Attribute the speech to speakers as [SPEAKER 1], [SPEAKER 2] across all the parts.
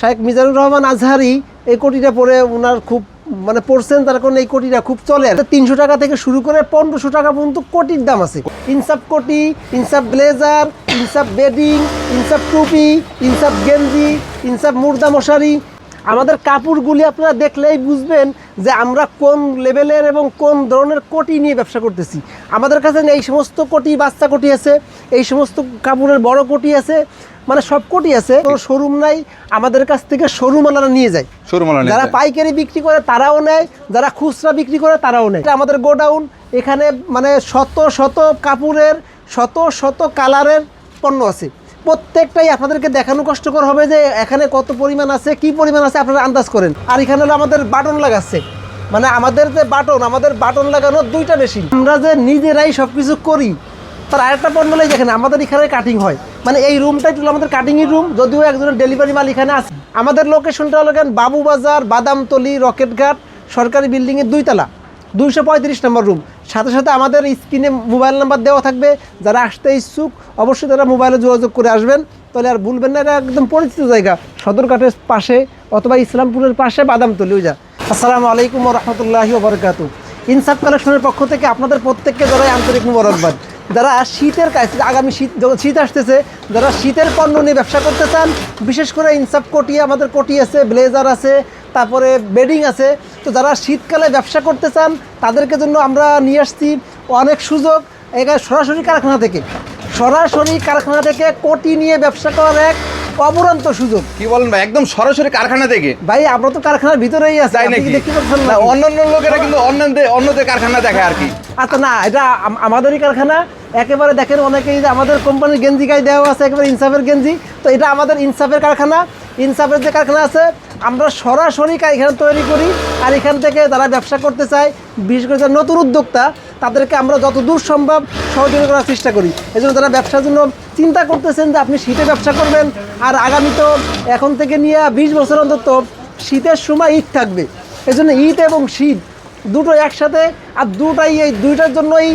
[SPEAKER 1] শাহেখ মিজানুর রহমান আজহারি এই কোটিটা পরে ওনার খুব মানে পড়ছেন তার কারণে এই কোটিটা খুব চলে। তিনশো টাকা থেকে শুরু করে পনেরোশো টাকা পর্যন্ত কোটির দাম আছে। ইনসাফ কোটি, ইনসাফ ব্লেজার, ইনসাফ বেডিং, ইনসাফ টুপি, ইনসাফ গেঞ্জি, ইনসাফ মুর্দা মশারি। আমাদের কাপড়গুলি আপনারা দেখলেই বুঝবেন যে আমরা কোন লেভেলের এবং কোন ধরনের কোটি নিয়ে ব্যবসা করতেছি। আমাদের কাছে এই সমস্ত কোটি, বাচ্চা কোটি আছে, এই সমস্ত কাপড়ের বড় কোটি আছে। মানে সব কোটি আছে কোনো শোরুম নাই আমাদের কাছ থেকে শোরুম আলাদা নিয়ে যায়।
[SPEAKER 2] শোরুমালা
[SPEAKER 1] যারা পাইকারি বিক্রি করে তারাও নেয় যারা খুচরা বিক্রি করে তারাও নেয়। আমাদের গোডাউন এখানে মানে শত শত কাপড়ের শত শত কালারের পণ্য আছে। প্রত্যেকটাই আপনাদেরকে দেখানো কষ্টকর হবে যে এখানে কত পরিমাণ আছে কি পরিমাণ আছে আপনারা আন্দাজ করেন। আর এখানে হলো আমাদের বাটন লাগাচ্ছে। মানে আমাদের যে বাটন আমাদের বাটন লাগানোর দুইটা মেশিন। আমরা যে নিজেরাই সব কিছু করি তার আরেকটা পণ্য হলো যেখানে আমাদের এখানে কাটিং হয়। মানে এই রুমটাই হলো আমাদের কাটিংয়ের রুম যদিও একজনের ডেলিভারি মাল এখানে আছে। আমাদের লোকেশনটা হলো কেন? বাবুবাজার বাদামতলি রকেটঘাট সরকারি বিল্ডিংয়ের দুইতলা। দুইশো পঁয়ত্রিশ নম্বর রুম সাথে সাথে আমাদের স্ক্রিনে মোবাইল নাম্বার দেওয়া থাকবে। যারা আসতে ইচ্ছুক, অবশ্যই তারা মোবাইলে যোগাযোগ করে আসবেন। তাহলে আর ভুলবেন না, এটা একদম পরিচিত জায়গা। সদরঘাটের পাশে অথবা ইসলামপুরের পাশে বাদামতলি, ওই যা। আসসালামু আলাইকুম রহমতুল্লাহি ওবরকাতু ইনসাফ কালেকশনের পক্ষ থেকে আপনাদের প্রত্যেককে যারাই আন্তরিক মুবারকবাদ। যারা শীতের কাজ আগামী শীত যখন শীত আসতেছে, যারা শীতের পণ্য নিয়ে ব্যবসা করতে চান, বিশেষ করে ইনসাফ কোটি, আমাদের কোটি আছে, ব্লেজার আছে, তারপরে বেডিং আছে, তো যারা শীতকালে ব্যবসা করতে চান, তাদেরকে জন্য আমরা নিয়ে আসছি অনেক সুযোগ। এখানে সরাসরি কারখানা থেকে। সরাসরি কারখানা থেকে কোটি নিয়ে ব্যবসা করার এক অবরন্ত সুযোগ।
[SPEAKER 2] কি বলেন ভাই? একদম সরাসরি কারখানা থেকে।
[SPEAKER 1] ভাই আমরা তো কারখানার ভিতরেই আছি।
[SPEAKER 2] তাই নাকি?
[SPEAKER 1] দেখতে পাচ্ছেন
[SPEAKER 2] না অন্যান্য লোকেরা কিন্তু অন্যদের অন্যদের কারখানা দেখে আর কি।
[SPEAKER 1] আচ্ছা না এটা আমাদেরই কারখানা। একেবারে দেখেন অনেকেই যে আমাদের কোম্পানির গেঞ্জি গায়ে দেওয়া আছে একেবারে ইনসাফের গেঞ্জি। তো এটা আমাদের ইনসাফের কারখানা। ইনসাফের যে কারখানা আছে আমরা সরাসরি এখানে তৈরি করি। আর এখান থেকে যারা ব্যবসা করতে চায় বিশেষ করে নতুন উদ্যোক্তা তাদেরকে আমরা যত দূর সম্ভব সহযোগিতা করার চেষ্টা করি। এই জন্য তারা ব্যবসার জন্য চিন্তা করতেছেন যে আপনি শীতে ব্যবসা করবেন, আর আগামী তো এখন থেকে নিয়ে বিশ বছর অন্তত শীতের সময় ঈদ থাকবে। এই জন্য ঈদ এবং শীত দুটো একসাথে, আর দুটাই এই দুইটার জন্যই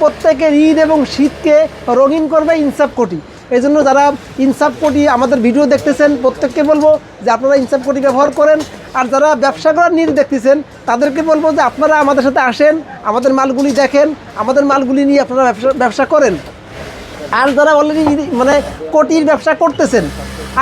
[SPEAKER 1] প্রত্যেকের ঈদ এবং শীতকে রঙিন করবে ইনসাফ কোটি। এই জন্য যারা ইনসাফ কোটি আমাদের ভিডিও দেখতেছেন, প্রত্যেককে বলব যে আপনারা ইনসাফ কোটি ব্যবহার করেন। আর যারা ব্যবসা করার নিয়ে দেখতেছেন, তাদেরকে বলব যে আপনারা আমাদের সাথে আসেন, আমাদের মালগুলি দেখেন, আমাদের মালগুলি নিয়ে আপনারা ব্যবসা ব্যবসা করেন। আর যারা অলরেডি মানে কোটির ব্যবসা করতেছেন,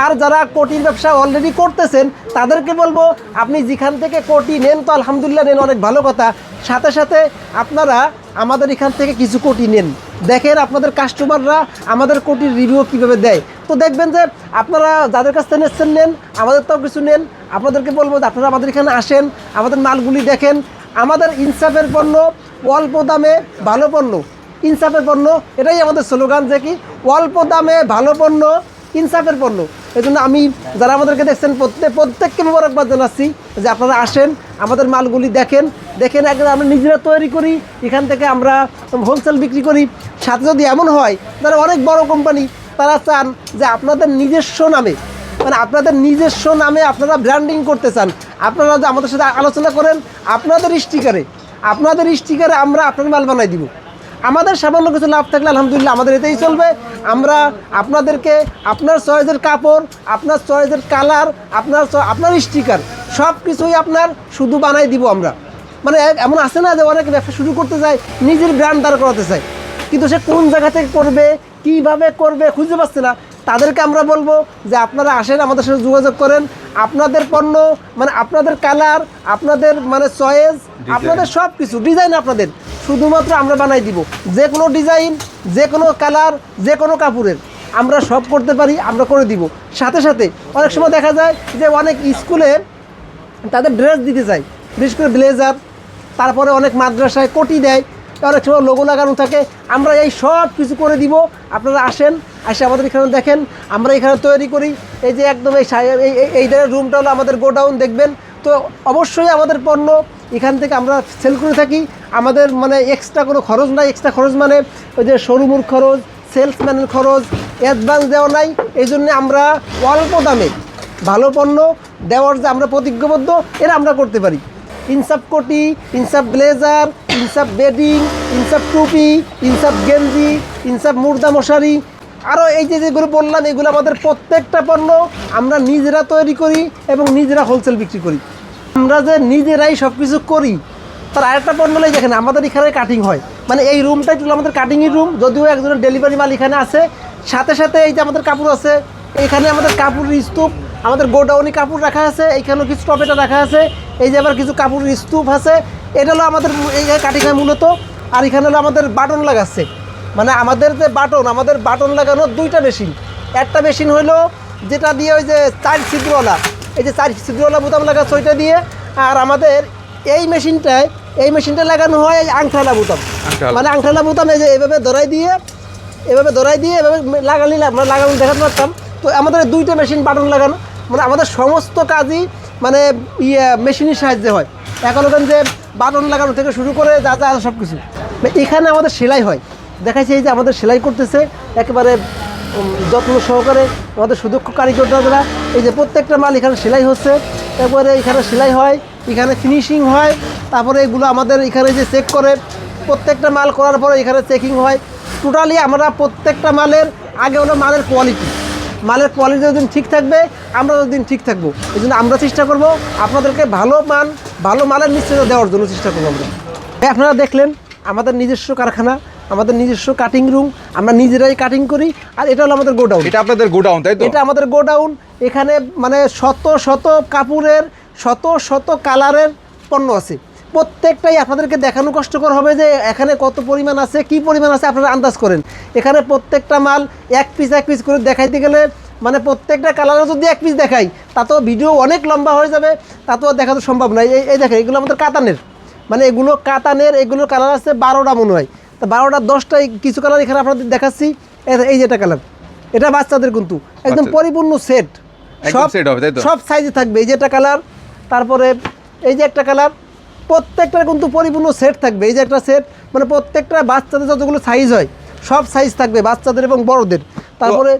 [SPEAKER 1] আর যারা কোটির ব্যবসা অলরেডি করতেছেন, তাদেরকে বলব, আপনি যেখান থেকে কোটি নেন, তো আলহামদুলিল্লাহ নেন, অনেক ভালো কথা। সাথে সাথে আপনারা আমাদের এখান থেকে কিছু কোটি নেন। দেখেন আপনাদের কাস্টমাররা আমাদের কোটির রিভিউ কীভাবে দেয়। তো দেখবেন যে আপনারা যাদের কাছ থেকে নিচ্ছেন, নেন আমাদের তাও কিছু নেন। আপনাদেরকে বলব যে আপনারা আমাদের এখানে আসেন, আমাদের মালগুলি দেখেন। আমাদের ইনসাফের পণ্য অল্প দামে, ভালো পণ্য। ইনসাফের পণ্য, এটাই আমাদের স্লোগান যে কি, অল্প দামে ভালো পণ্য, ইনসাফের পণ্য। এই জন্য আমি যারা আমাদেরকে দেখছেন প্রত্যেক প্রত্যেককে মোবারকবাদ জানাচ্ছি যে আপনারা আসেন, আমাদের মালগুলি দেখেন। দেখেন একদম আমরা নিজেরা তৈরি করি, এখান থেকে আমরা হোলসেল বিক্রি করি। সাথে যদি এমন হয় যারা অনেক বড় কোম্পানি তারা চান যে আপনাদের নিজস্ব নামে মানে আপনাদের নিজস্ব নামে আপনারা ব্র্যান্ডিং করতে চান। আপনারা যে আমাদের সাথে আলোচনা করেন, আপনাদের স্টিকারে আপনাদের স্টিকারে আমরা আপনার মাল বানাই দিব। আমাদের সামান্য কিছু লাভ থাকলে আলহামদুলিল্লাহ আমাদের এতেই চলবে। আমরা আপনাদেরকে আপনার চয়েসের কাপড় আপনার চয়েসের কালার আপনার আপনার স্টিকার সব কিছুই আপনার শুধু বানাই দিব আমরা। মানে এমন আছে না যে অনেক ব্যবসা শুরু করতে চায় নিজের ব্র্যান্ড দাঁড় করাতে চায়। কিন্তু সে কোন জায়গা থেকে করবে কীভাবে করবে খুঁজে পাচ্ছে না। তাদেরকে আমরা বলব যে আপনারা আসেন আমাদের সাথে যোগাযোগ করেন। আপনাদের পণ্য মানে আপনাদের কালার আপনাদের মানে চয়েস আপনাদের সব কিছু ডিজাইন আপনাদের। শুধুমাত্র আমরা বানাই দিব। যে কোনো ডিজাইন, যে কোনো কালার, যে কোনো কাপড়ের। আমরা সব করতে পারি, আমরা করে দিব। সাথে সাথে অনেক সময় দেখা যায় যে অনেক স্কুলে তাদের ড্রেস দিতে চাই বিশেষ করে ব্লেজার, তারপরে অনেক মাদ্রাসায় কোটি দেয়, অনেক সময় লোগো লাগানো থাকে। আমরা এই সব কিছু করে দিব। আপনারা আসেন, আসে আমাদের এখানে দেখেন। আমরা এখানে তৈরি করি। এই যে একদম এই এই রুমটা হলো আমাদের গোডাউন, দেখবেন? তো অবশ্যই আমাদের পণ্য এখান থেকে আমরা সেল করে থাকি। আমাদের মানে এক্সট্রা কোনো খরচ নাই এক্সট্রা খরচ মানে ওই যে শোরুমের খরচ সেলসম্যানের খরচ অ্যাডভান্স দেওয়া নাই। এই জন্যে আমরা অল্প দামে ভালো পণ্য দেওয়ার যে আমরা প্রতিজ্ঞবদ্ধ, এরা আমরা করতে পারি। ইনসাফ কোটি ইনসাফ ব্লেজার ইনসাফ বেডিং ইনসাফ টুপি ইনসাফ গেঞ্জি ইনসাফ মুর্দা মশারি আরও এই যে যেগুলো বললাম, এগুলো আমাদের প্রত্যেকটা পণ্য আমরা নিজেরা তৈরি করি এবং নিজেরা হোলসেল বিক্রি করি। আমরা যে নিজেরাই সব কিছু করি, তার আরেকটা পণ্য হলে দেখেন, আমাদের এখানে কাটিং হয়। মানে এই রুমটাই হলো আমাদের কাটিংয়ের রুম যদিও একজনের ডেলিভারি মাল এখানে আছে, সাথে সাথে এই যে আমাদের কাপড় আছে, এখানে আমাদের কাপড়ের স্তূপ, আমাদের গোডাউনি কাপড় রাখা আছে এইখানেও কিছু টপেটা রাখা আছে, এই যে আবার কিছু কাপড়ের স্তূপ আছে, এটা হলো আমাদের এই কাটিং হয় মূলত, আর এখানে হলো আমাদের বাটন লাগাচ্ছে। মানে আমাদের যে বাটন, আমাদের বাটন লাগানো দুইটা মেশিন একটা মেশিন হলো যেটা দিয়ে ওই যে চার ছিদ্রওয়ালা এই যে চার ছিদ্রওয়ালা বোতাম লাগাচ্ছে ওইটা দিয়ে আর আমাদের এই মেশিনটায় এই মেশিনটা লাগানো হয় এই আংঠালা বোতাম। মানে আংঠালা বোতাম এই যে এভাবে ধরাই দিয়ে এভাবে ধরাই দিয়ে এভাবে লাগালি আমরা লাগানো দেখাতে পারতাম। তো আমাদের দুইটা মেশিন বাটন লাগানো মানে আমাদের সমস্ত কাজই মানে ইয়ে মেশিনের সাহায্যে হয়। এখন ওখান যে বাটন লাগানো থেকে শুরু করে যা যা সব কিছু এখানে আমাদের সেলাই হয়। দেখাচ্ছে এই যে আমাদের সেলাই করতেছে একেবারে যত্ন সহকারে আমাদের সুদক্ষ কারিগর কারিগররা এই যে প্রত্যেকটা মাল এখানে সেলাই হচ্ছে তারপরে এখানে সেলাই হয় এখানে ফিনিশিং হয় তারপরে এগুলো আমাদের এখানে যে চেক করে প্রত্যেকটা মাল করার পরে এখানে চেকিং হয়। টোটালি আমরা প্রত্যেকটা মালের আগে হলো মালের কোয়ালিটি মালের কোয়ালিটি যতদিন ঠিক থাকবে আমরা যতদিন ঠিক থাকব। এই জন্য আমরা চেষ্টা করব আপনাদেরকে ভালো মান ভালো মালের নিশ্চয়তা দেওয়ার জন্য চেষ্টা করব আমরা। আপনারা দেখলেন আমাদের নিজস্ব কারখানা আমাদের নিজস্ব কাটিং রুম আমরা নিজেরাই কাটিং করি আর এটা হলো আমাদের গোডাউন।
[SPEAKER 2] এটা আপনাদের গোডাউন তাই তো?
[SPEAKER 1] এটা আমাদের গোডাউন এখানে মানে শত শত কাপড়ের শত শত কালারের পণ্য আছে। প্রত্যেকটাই আপনাদেরকে দেখানো কষ্টকর হবে যে এখানে কত পরিমাণ আছে কি পরিমাণ আছে আপনারা আন্দাজ করেন। এখানে প্রত্যেকটা মাল এক পিস এক পিস করে দেখাইতে গেলে মানে প্রত্যেকটা কালারও যদি এক পিস দেখাই তাতেও ভিডিও অনেক লম্বা হয়ে যাবে তা তাতেও দেখানো সম্ভব নয় এই এই দেখেন এগুলো আমাদের কাতানের। মানে এগুলো কাতানের এগুলো কালার আছে বারোটা মনে হয়। তা বারোটা দশটাই কিছু কালার এখানে আপনাদের দেখাচ্ছি। এই- এই যেটা কালার এটা বাচ্চাদের কিন্তু একদম পরিপূর্ণ সেট
[SPEAKER 2] একদম set হবে, তাই তো?
[SPEAKER 1] সব সাইজে থাকবে। এই যে একটা কালার তারপরে এই যে একটা কালার প্রত্যেকটার কিন্তু পরিপূর্ণ সেট থাকবে। এই যে একটা সেট মানে প্রত্যেকটা বাচ্চাদের যতগুলো সাইজ হয় সব সাইজ থাকবে বাচ্চাদের এবং বড়দের। তারপরে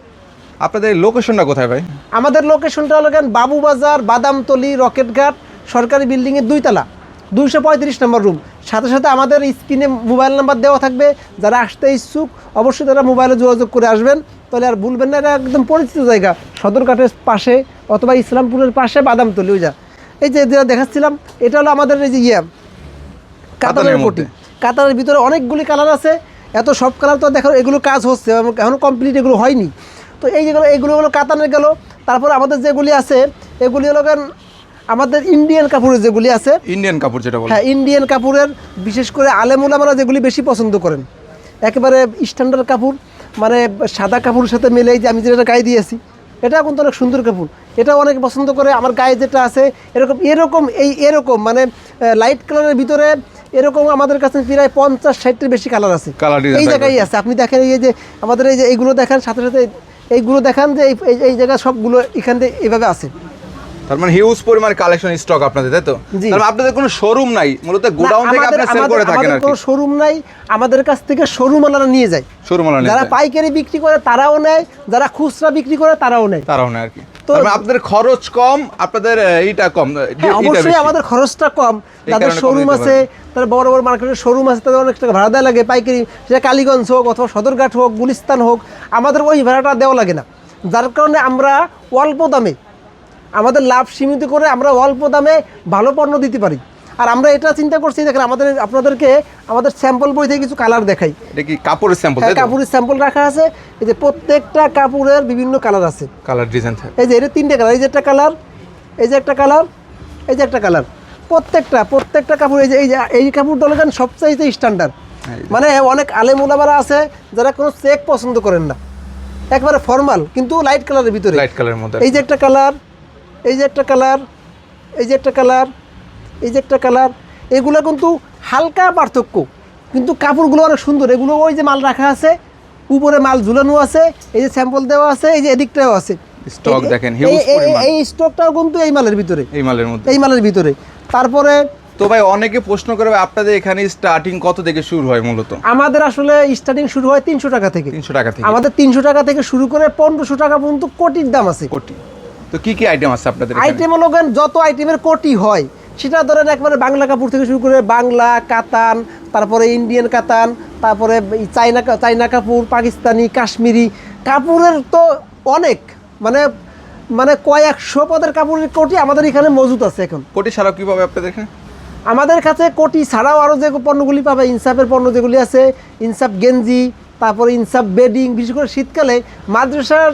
[SPEAKER 2] আপনাদের লোকেশনটা কোথায় ভাই?
[SPEAKER 1] আমাদের লোকেশনটা হলো কেন? বাবুবাজার বাদামতলি রকেট ঘাট সরকারি বিল্ডিংয়ের দুইতলা। দুইশো পঁয়ত্রিশ নম্বর রুম সাথে সাথে আমাদের স্ক্রিনে মোবাইল নাম্বার দেওয়া থাকবে। যারা আসতে ইচ্ছুক অবশ্যই তারা মোবাইলে যোগাযোগ করে আসবেন। তাহলে আর ভুলবেন না এটা একদম পরিচিত জায়গা। সদরঘাটের পাশে অথবা ইসলামপুরের পাশে বাদামতলি ওই যা। এই যে যেটা দেখাচ্ছিলাম এটা হলো আমাদের এই যে ইয়ে কাতারের
[SPEAKER 2] মধ্যে।
[SPEAKER 1] কাতারের ভিতরে অনেকগুলি কালার আছে। এত সব কালার তো দেখো এগুলো কাজ হচ্ছে এখন কমপ্লিট এগুলো হয়নি। তো এই যেগুলো এইগুলো হলো কাতানের গেল। তারপর আমাদের যেগুলি আছে এগুলি হলো আমাদের ইন্ডিয়ান কাপড়ের যেগুলি আছে
[SPEAKER 2] ইন্ডিয়ান কাপড় যেটা
[SPEAKER 1] হ্যাঁ ইন্ডিয়ান কাপড়ের বিশেষ করে আলেমুলামারা যেগুলি বেশি পছন্দ করেন। একেবারে স্ট্যান্ডার্ড কাপড় মানে সাদা কাপড়ের সাথে মিলে যে আমি যেটা গায়ে দিয়েছি এটা কিন্তু অনেক সুন্দর কাপড়। এটা অনেক পছন্দ করে আমার গায়ে যেটা আছে এরকম এরকম এই এরকম মানে লাইট কালারের ভিতরে এরকম আমাদের কাছে প্রায় পঞ্চাশ ষাটটির বেশি কালার আছে। এই। জায়গায় আছে। আপনি দেখেন এই যে আমাদের এই যে এইগুলো দেখান সাথে সাথে এইগুলো দেখান যে এই- এই- এই জায়গা সবগুলো এখান থেকে এইভাবে আছে।
[SPEAKER 2] তার মানে হিউজ পরিমাণ কালেকশন স্টক আপনাদের তাই তো। তার মানে আপনাদের কোনো শোরুম নাই মূলত গোডাউন থেকে আপনারা সেল করে থাকেন আর
[SPEAKER 1] কোনো শোরুম নাই আমাদের কাছ থেকে শোরুম আলাদা নিয়ে যায়।
[SPEAKER 2] শোরুম
[SPEAKER 1] যারা পাইকারি বিক্রি করে তারাও নেয় যারা খুচরা বিক্রি করে তারাও নেয়।
[SPEAKER 2] তারাও না আর কি। মানে আপনাদের খরচ কম আপনাদের এইটা কম
[SPEAKER 1] হ্যাঁ, অবশ্যই আমাদের খরচটা কম।
[SPEAKER 2] কম
[SPEAKER 1] শোরুম আছে তারা বড় বড় মার্কেটের শোরুম আছে তাদের অনেক টাকা ভাড়া দেওয়া লাগে। পাইকারি সেটা কালীগঞ্জ হোক অথবা সদরঘাট হোক গুলিস্তান হোক আমাদের ওই ভাড়াটা দেওয়া লাগে না। যার কারণে আমরা অল্প দামে আমাদের লাভ সীমিত করে আমরা অল্প দামে ভালো পণ্য দিতে পারি। আর আমরা এটা চিন্তা করছি দেখেন আমাদের আপনাদেরকে আমাদের স্যাম্পল বই থেকে কিছু কালার দেখাই।
[SPEAKER 2] এটা কি কাপড়ের স্যাম্পল
[SPEAKER 1] হ্যাঁ কাপড়ের স্যাম্পল রাখা আছে। এই যে প্রত্যেকটা কাপড়ের বিভিন্ন কালার আছে।
[SPEAKER 2] কালার ডিজাইন
[SPEAKER 1] এই যে এটা তিনটে কালার এই যে একটা কালার এই যে একটা কালার এই যে একটা কালার প্রত্যেকটা প্রত্যেকটা কাপড় এই যে এই যে এই কাপড়টা হলো কেন সবচাইতে স্ট্যান্ডার্ড মানে অনেক আলেম ওলামারা আছে যারা কোনো চেক পছন্দ করেন না। একবারে ফর্মাল কিন্তু লাইট কালারের ভিতরে।
[SPEAKER 2] লাইট কালারের মধ্যে।
[SPEAKER 1] এই যে একটা কালার এই যে একটা কালার এই যে একটা কালার এই যে একটা কালার এগুলো কিন্তু হালকা পার্থক্য কিন্তু কাপড়গুলো অনেক সুন্দর। এগুলো ওই যে মাল রাখা আছে উপরে মাল ঝুলানো আছে এই যে স্যাম্পল দেওয়া আছে এই যে এদিকটাও আছে। স্টক
[SPEAKER 2] দেখেন,
[SPEAKER 1] এই- স্টকটাও কিন্তু এই মালের ভিতরে।
[SPEAKER 2] এই মালের মধ্যে।
[SPEAKER 1] এই মালের ভিতরে। তারপরে
[SPEAKER 2] তো ভাই অনেকে প্রশ্ন করে ভাই, আপনাদের এখানে স্টার্টিং কত থেকে শুরু হয় মূলত?
[SPEAKER 1] আমাদের আসলে স্টার্টিং শুরু হয় তিনশো টাকা থেকে।
[SPEAKER 2] তিনশো টাকা থেকে।
[SPEAKER 1] আমাদের তিনশো টাকা থেকে শুরু করে পনেরোশো টাকা পর্যন্ত কোটির দাম আছে।
[SPEAKER 2] কোটি। তো কি কি আইটেম আছে আপনাদের
[SPEAKER 1] আইটেম হলো যত আইটেমের কোটি হয় সেটা ধরেন একবারে বাংলা কাপড় থেকে শুরু করে বাংলা কাতান তারপরে ইন্ডিয়ান কাতান তারপরে চাইনা চাইনা কাপড় পাকিস্তানি কাশ্মীরি কাপড়ের তো অনেক মানে মানে কয়েকশো পদের কাপড়ের কোটি আমাদের এখানে মজুদ আছে এখন।
[SPEAKER 2] কোটি ছাড়াও কি পাবে আপনাদের এখানে?
[SPEAKER 1] আমাদের কাছে কোটি ছাড়াও আরও যে পণ্যগুলি পাবে ইনসাফের পণ্য যেগুলি আছে ইনসাফ গেঞ্জি তারপরে ইনসাফ, বেডিং, বিশেষ করে শীতকালে মাদ্রাসার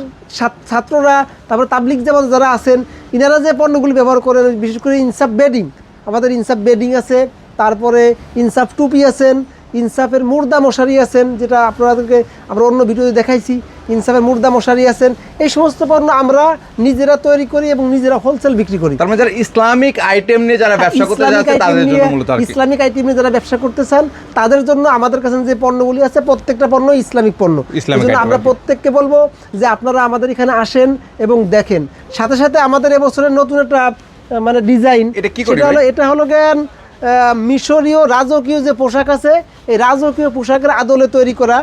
[SPEAKER 1] ছাত্ররা, তারপরে তাবলিক যেমন যারা আছেন, ইনারা যে পণ্যগুলি ব্যবহার করেন, বিশেষ করে ইনসাফ বেডিং। আমাদের ইনসাফ বেডিং আছে, তারপরে ইনসাফ টুপি আছেন ইনসাফের মুর্দা মশারি আছেন যেটা আপনাদেরকে আমরা অন্য ভিডিওতে দেখাইছি ইনসাফের মুর্দা মশারি আছেন। এই সমস্ত পণ্য আমরা নিজেরা তৈরি করি এবং নিজেরা হোলসেল বিক্রি করি।
[SPEAKER 2] তার মানে যারা ইসলামিক আইটেম নিয়ে যারা ব্যবসা করতে
[SPEAKER 1] আইটেম
[SPEAKER 2] তাদের জন্য মূলত
[SPEAKER 1] ইসলামিক আইটেম নিয়ে যারা ব্যবসা করতে চান তাদের জন্য আমাদের কাছে যে পণ্যগুলি আছে প্রত্যেকটা পণ্য ইসলামিক পণ্য।
[SPEAKER 2] ইসলামিক
[SPEAKER 1] এজন্য আমরা প্রত্যেককে বলব যে আপনারা আমাদের এখানে আসেন এবং দেখেন। সাথে সাথে আমাদের এবছরের নতুন একটা মানে ডিজাইন
[SPEAKER 2] এটা কি করি
[SPEAKER 1] হলো এটা হলো জ্ঞান মিশরীয় রাজকীয় যে পোশাক আছে, এই রাজকীয় পোশাকের আদলে তৈরি করা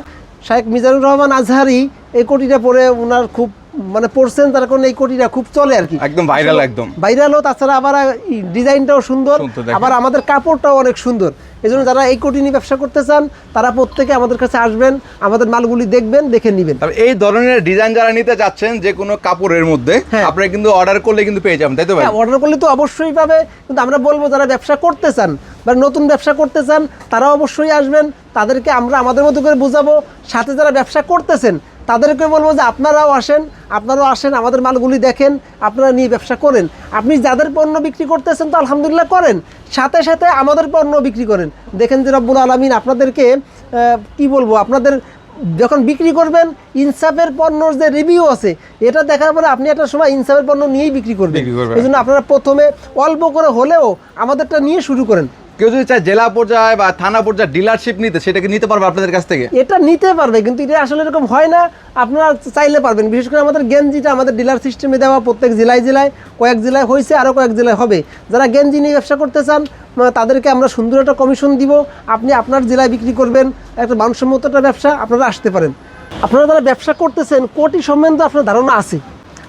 [SPEAKER 1] শাহেখ মিজানুর রহমান আজহারি এই কোটিটা পরে ওনার খুব মানে পড়ছেন তার কারণে এই কোটিটা খুব চলে আর কি।
[SPEAKER 2] একদম ভাইরাল একদম।
[SPEAKER 1] ভাইরালও তাছাড়া আবার ডিজাইনটাও সুন্দর আবার আমাদের কাপড়টাও অনেক সুন্দর। এই জন্য যারা এই কোটি নিয়ে ব্যবসা করতে চান তারা প্রত্যেকে আমাদের কাছে আসবেন আমাদের মালগুলি দেখবেন দেখে নেবেন।
[SPEAKER 2] তবে এই ধরনের ডিজাইন যারা নিতে চাচ্ছেন যে কোনো কাপড়ের মধ্যে
[SPEAKER 1] হ্যাঁ।
[SPEAKER 2] আপনারা কিন্তু অর্ডার করলে কিন্তু পেয়ে যাবেন তাই তো ভাই?
[SPEAKER 1] হ্যাঁ অর্ডার করলে তো অবশ্যই পাবে কিন্তু আমরা বলব যারা ব্যবসা করতে চান বা নতুন ব্যবসা করতে চান তারা অবশ্যই আসবেন তাদেরকে আমরা আমাদের মতো করে বোঝাবো সাথে যারা ব্যবসা করতেছেন তাদেরকে বলব যে আপনারাও আসেন আপনারাও আসেন আমাদের মালগুলি দেখেন আপনারা নিয়ে ব্যবসা করেন। আপনি যাদের পণ্য বিক্রি করতেছেন তো আলহামদুলিল্লাহ করেন সাথে সাথে আমাদের পণ্য বিক্রি করেন। দেখেন যে রব্বুল আলমিন আপনাদেরকে কি বলব আপনাদের যখন বিক্রি করবেন ইনসাফের পণ্যর যে রিভিউ আছে এটা দেখার পরে আপনি একটা সময় ইনসাফের পণ্য নিয়েই বিক্রি করবেন।
[SPEAKER 2] বিক্রি করবেন।
[SPEAKER 1] এই জন্য আপনারা প্রথমে অল্প করে হলেও আমাদেরটা নিয়ে শুরু করেন।
[SPEAKER 2] কেউ যদি চায় জেলা পর্যায়ে বা থানা পর্যায়ে ডিলারশিপ নিতে সেটাকে নিতে পারবে আপনাদের কাছ থেকে?
[SPEAKER 1] এটা নিতে পারবে, কিন্তু এটা আসলে এরকম হয় না। আপনারা চাইলে পারবেন, বিশেষ করে আমাদের গেঞ্জিটা আমাদের ডিলার সিস্টেমে দেওয়া প্রত্যেক জেলায় জেলায়, কয়েক জেলায় হয়েছে আরও কয়েক জেলায় হবে। যারা গেঞ্জি নিয়ে ব্যবসা করতে চান তাদেরকে আমরা সুন্দর একটা কমিশন দিব। আপনি আপনার জেলায় বিক্রি করবেন, একটা মানসম্মত একটা ব্যবসা আপনারা আসতে পারেন। আপনারা যারা ব্যবসা করতেছেন, কোটি সম্বন্ধে আপনার ধারণা আছে।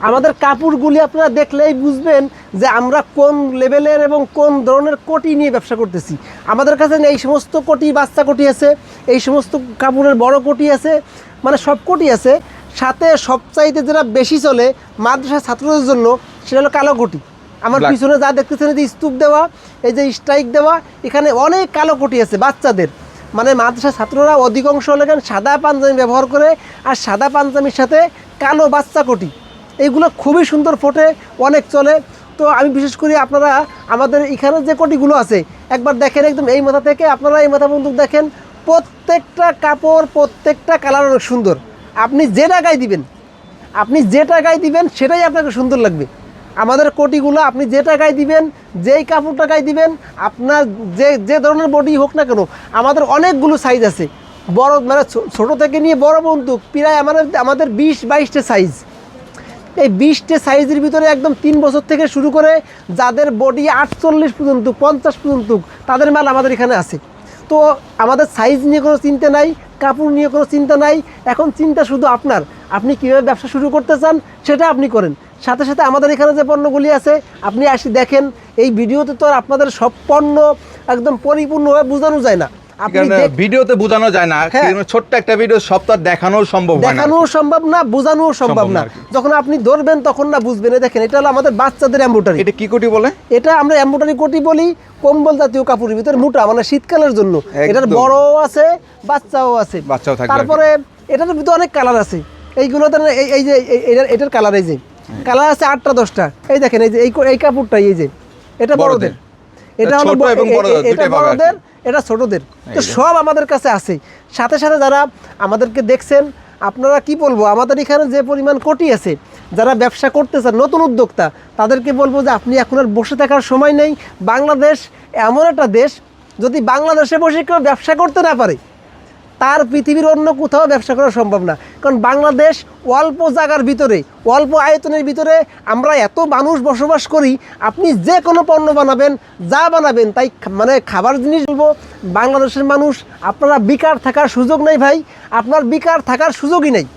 [SPEAKER 1] আমাদের কাপড়গুলি আপনারা দেখলেই বুঝবেন যে আমরা কোন লেভেলের এবং কোন ধরনের কোটি নিয়ে ব্যবসা করতেছি। আমাদের কাছে এই সমস্ত কোটি বাচ্চা কোটি আছে এই সমস্ত কাপড়ের বড় কোটি আছে মানে সব কোটি আছে। সাথে সবচাইতে যেটা বেশি চলে মাদ্রাসা ছাত্রদের জন্য সেটা হলো কালো কোটি। আমার পিছনে যা দেখতেছেন এই যে স্তূপ দেওয়া এই যে স্ট্রাইক দেওয়া এখানে অনেক কালো কোটি আছে বাচ্চাদের। মানে মাদ্রাসা ছাত্ররা অধিকাংশ লেখেন সাদা পাঞ্জাবি ব্যবহার করে আর সাদা পাঞ্জাবির সাথে কালো বাচ্চা কোটি। এইগুলো খুবই সুন্দর ফোটে, অনেক চলে। তো আমি বিশেষ করে আপনারা আমাদের এখানে যে কোটিগুলো আছে, একবার দেখেন একদম এই মাথা থেকে, আপনারা এই মাথা পর্যন্ত দেখেন, প্রত্যেকটা কাপড়, প্রত্যেকটা কালার অনেক সুন্দর। আপনি যে টাকায় দিবেন, আপনি যে টাকায় দিবেন, সেটাই আপনাকে সুন্দর লাগবে। আমাদের কোটিগুলো আপনি যে টাকায় দিবেন, যেই কাপড় টাকায় দিবেন, আপনার যে যে ধরনের বডি হোক না কেন, আমাদের অনেকগুলো সাইজ আছে। বড় মানে ছোটো থেকে নিয়ে বড় বন্দুক প্রায় আমাদের আমাদের বিশ বাইশটা সাইজ এই বিশটে সাইজের ভিতরে একদম তিন বছর থেকে শুরু করে যাদের বডি আটচল্লিশ পর্যন্ত, পঞ্চাশ পর্যন্ত, তাদের মাল আমাদের এখানে আছে। তো আমাদের সাইজ নিয়ে কোনো চিন্তা নাই, কাপড় নিয়ে কোনো চিন্তা নাই, এখন চিন্তা শুধু আপনার, আপনি কীভাবে ব্যবসা শুরু করতে চান সেটা আপনি করেন। সাথে সাথে আমাদের এখানে যে পণ্যগুলি আছে, আপনি আসি দেখেন, এই ভিডিওতে তো আর আপনাদের সব পণ্য একদম পরিপূর্ণভাবে বোঝানো যায় না।
[SPEAKER 2] ভিডিওতে বোঝানো যায় না
[SPEAKER 1] হ্যাঁ।
[SPEAKER 2] ছোট্ট একটা ভিডিও আর দেখানো সম্ভব
[SPEAKER 1] দেখানো সম্ভব না বোঝানো সম্ভব
[SPEAKER 2] না।
[SPEAKER 1] যখন আপনি ধরবেন তখন না বুঝবেন। দেখেন এটা হলো আমাদের বাচ্চাদের এম্বুটারি
[SPEAKER 2] এটা কি কোটি বলে?
[SPEAKER 1] এটা আমরা এম্বুটারি কোটি বলি কম্বল জাতীয় কাপড়ের ভিতরে মোটা মানে শীতকালের জন্য। এটার বড়ও আছে বাচ্চাও আছে।
[SPEAKER 2] বাচ্চাও থাকবে আর কি।
[SPEAKER 1] তারপরে এটার ভিতরে অনেক কালার আছে। এইগুলোতে না এই- এই যে এটার এটার কালার এই যে। কালার আছে আটটা দশটা। এই দেখেন এই যে এই কাপড়টাই এই যে। এটা
[SPEAKER 2] বড়দের।
[SPEAKER 1] এটা হলো এটা। বড়দের এটা ছোটদের। তো সব আমাদের কাছে আছে। সাথে সাথে যারা আমাদেরকে দেখছেন আপনারা কি বলব? আমাদের এখানে যে পরিমাণ কোটি আছে যারা ব্যবসা করতে চান নতুন উদ্যোক্তা তাদেরকে বলব যে আপনি এখন আর বসে থাকার সময় নেই। বাংলাদেশ এমন একটা দেশ যদি বাংলাদেশে বসে কেউ ব্যবসা করতে না পারে তার পৃথিবীর অন্য কোথাও ব্যবসা করা সম্ভব না। কারণ বাংলাদেশ অল্প জায়গার ভিতরে, অল্প আয়তনের ভিতরে আমরা এত মানুষ বসবাস করি, আপনি যে কোনো পণ্য বানাবেন, যা বানাবেন, তাই মানে খাবার জিনিস বলব, বাংলাদেশের মানুষ, আপনারা বিকার থাকার সুযোগ নেই ভাই। আপনার বিকার থাকার সুযোগই নেই।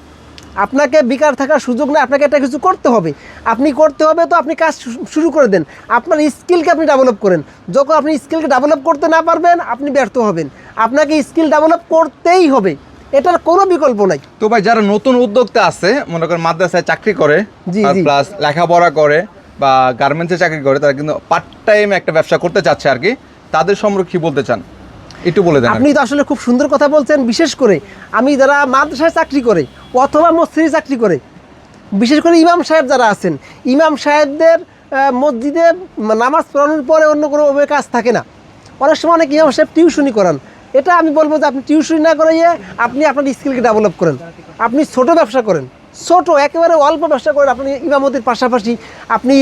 [SPEAKER 1] আপনাকে বেকার থাকার সুযোগ নেই আপনাকে একটা কিছু করতে হবে। আপনি করতে হবে তো আপনি কাজ শুরু করে দেন। আপনার স্কিলকে আপনি ডেভেলপ করেন। যখন আপনি স্কিলকে ডেভেলপ করতে না পারবেন আপনি ব্যর্থ হবেন। আপনাকে স্কিল ডেভেলপ করতেই হবে। এটার কোনো বিকল্প নাই।
[SPEAKER 2] তো ভাই যারা নতুন উদ্যোক্তা আছে মনে করেন মাদ্রাসায় চাকরি করে। প্লাস লেখাপড়া করে বা গার্মেন্টসে চাকরি করে তারা কিন্তু পার্ট টাইম একটা ব্যবসা করতে চাচ্ছে আর কি তাদের সম্পর্কে কি বলতে চান? একটু বলে দেন
[SPEAKER 1] আপনি তো আসলে খুব সুন্দর কথা বলছেন বিশেষ করে আমি যারা মাদ্রাসায় চাকরি করে অথবা মসজিদে চাকরি করে বিশেষ করে ইমাম সাহেব যারা আছেন ইমাম সাহেবদের মসজিদে নামাজ পড়ানোর পরে অন্য কোনো কাজ থাকে না। অনেক সময় অনেক ইমাম সাহেব টিউশনি করান। এটা আমি বলব যে আপনি টিউশনি না করাইয়ে আপনি আপনার স্কিলকে ডেভেলপ করেন। আপনি ছোট ব্যবসা করেন। ছোট একেবারে অল্প ব্যবসা করেন। আপনি ইমামতির পাশাপাশি আপনি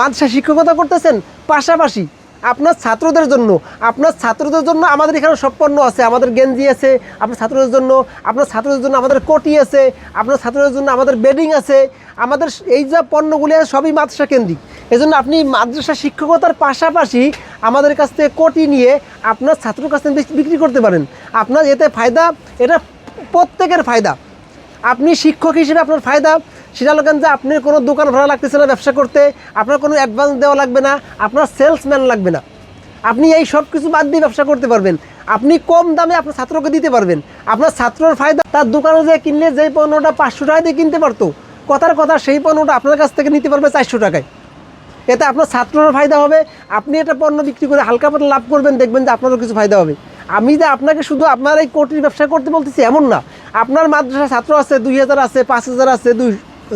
[SPEAKER 1] মাদ্রাসা শিক্ষকতা করতেছেন পাশাপাশি আপনার ছাত্রদের জন্য, আপনার ছাত্রদের জন্য আমাদের এখানে সব পণ্য আছে, আমাদের গেঞ্জি আছে, আপনার ছাত্রদের জন্য, আপনার ছাত্রদের জন্য আমাদের কোটি আছে, আপনার ছাত্রদের জন্য আমাদের বেডিং আছে, আমাদের এই যা পণ্যগুলি আছে সবই মাদ্রাসা কেন্দ্রিক। এই জন্য আপনি মাদ্রাসা শিক্ষকতার পাশাপাশি আমাদের কাছ থেকে কোটি নিয়ে আপনার ছাত্রের কাছ থেকে বিক্রি করতে পারেন। আপনার এতে ফায়দা, এটা প্রত্যেকের ফায়দা। আপনি শিক্ষক হিসেবে আপনার ফায়দা সেটা লোকেন যে আপনি কোনো দোকান ভাড়া লাগতেছে না, ব্যবসা করতে, আপনার কোনো অ্যাডভান্স দেওয়া লাগবে না, আপনার সেলসম্যান লাগবে না। আপনি এই সব কিছু বাদ দিয়ে ব্যবসা করতে পারবেন। আপনি কম দামে আপনার ছাত্রকে দিতে পারবেন। আপনার ছাত্রর ফায়দা, তার দোকানে যে কিনলে যেই পণ্যটা পাঁচশো টাকা দিয়ে কিনতে পারতো, কথার কথা সেই পণ্যটা আপনার কাছ থেকে নিতে পারবে চারশো টাকায়। এতে আপনার ছাত্রর ফায়দা হবে। আপনি এটা পণ্য বিক্রি করে হালকা পাতলা লাভ করবেন, দেখবেন যে আপনারও কিছু ফায়দা হবে। আমি যে আপনাকে শুধু আপনার এই কোটির ব্যবসা করতে বলতেছি এমন না। আপনার মাদ্রাসা ছাত্র আছে, দুই হাজার আছে, পাঁচ হাজার আছে, দুই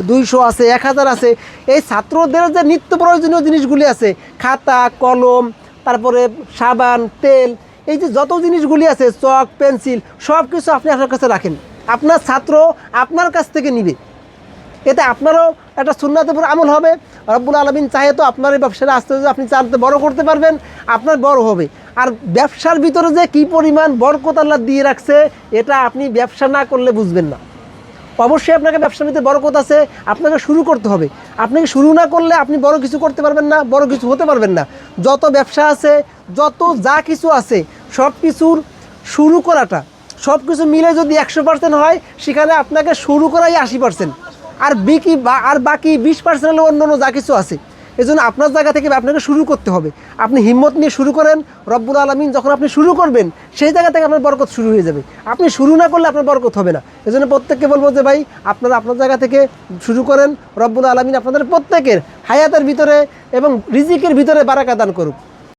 [SPEAKER 1] দুইশো আছে, এক হাজার আছে। এই ছাত্রদের যে নিত্য প্রয়োজনীয় জিনিসগুলি আছে, খাতা, কলম, তারপরে সাবান, তেল, এই যে যত জিনিসগুলি আছে, চক, পেন্সিল সব কিছু আপনি আপনার কাছে রাখেন। আপনার ছাত্র আপনার কাছ থেকে নিবে। এতে আপনারও একটা সুন্নাতের উপর আমল হবে। রব্বুল আলমিন চাহে তো আপনার এই ব্যবসাটা আস্তে আস্তে আপনি চাঁদতে বড় করতে পারবেন, আপনার বড় হবে। আর ব্যবসার ভিতরে যে কি পরিমাণ বরকত আল্লাহ দিয়ে রাখছে, এটা আপনি ব্যবসা না করলে বুঝবেন না। অবশ্যই আপনাকে ব্যবসার ভিতরে কথা আছে, আপনাকে শুরু করতে হবে। আপনাকে শুরু না করলে আপনি বড় কিছু করতে পারবেন না, বড় কিছু হতে পারবেন না। যত ব্যবসা আছে, যত যা কিছু আছে, সব কিছুর শুরু করাটা, সব কিছু মিলে যদি একশো পার্সেন্ট হয়, সেখানে আপনাকে শুরু করাই আশি পার্সেন্ট আর বিকি বা- আর বাকি বিশ পার্সেন্ট হলে অন্য অন্য যা কিছু আছে। এই জন্য আপনার জায়গা থেকে আপনাকে শুরু করতে হবে। আপনি হিম্মত নিয়ে শুরু করেন, রব্বুল আলমিন যখন আপনি শুরু করবেন, সেই জায়গা থেকে আপনার বরকত শুরু হয়ে যাবে। আপনি শুরু না করলে আপনার বরকত হবে না। এই জন্য প্রত্যেককে বলব যে, ভাই, আপনারা আপনার জায়গা থেকে শুরু করেন, রব্বুল আলমিন আপনাদের প্রত্যেকের হায়াতের ভিতরে এবং রিজিকের ভিতরে বারাকা দান করুক।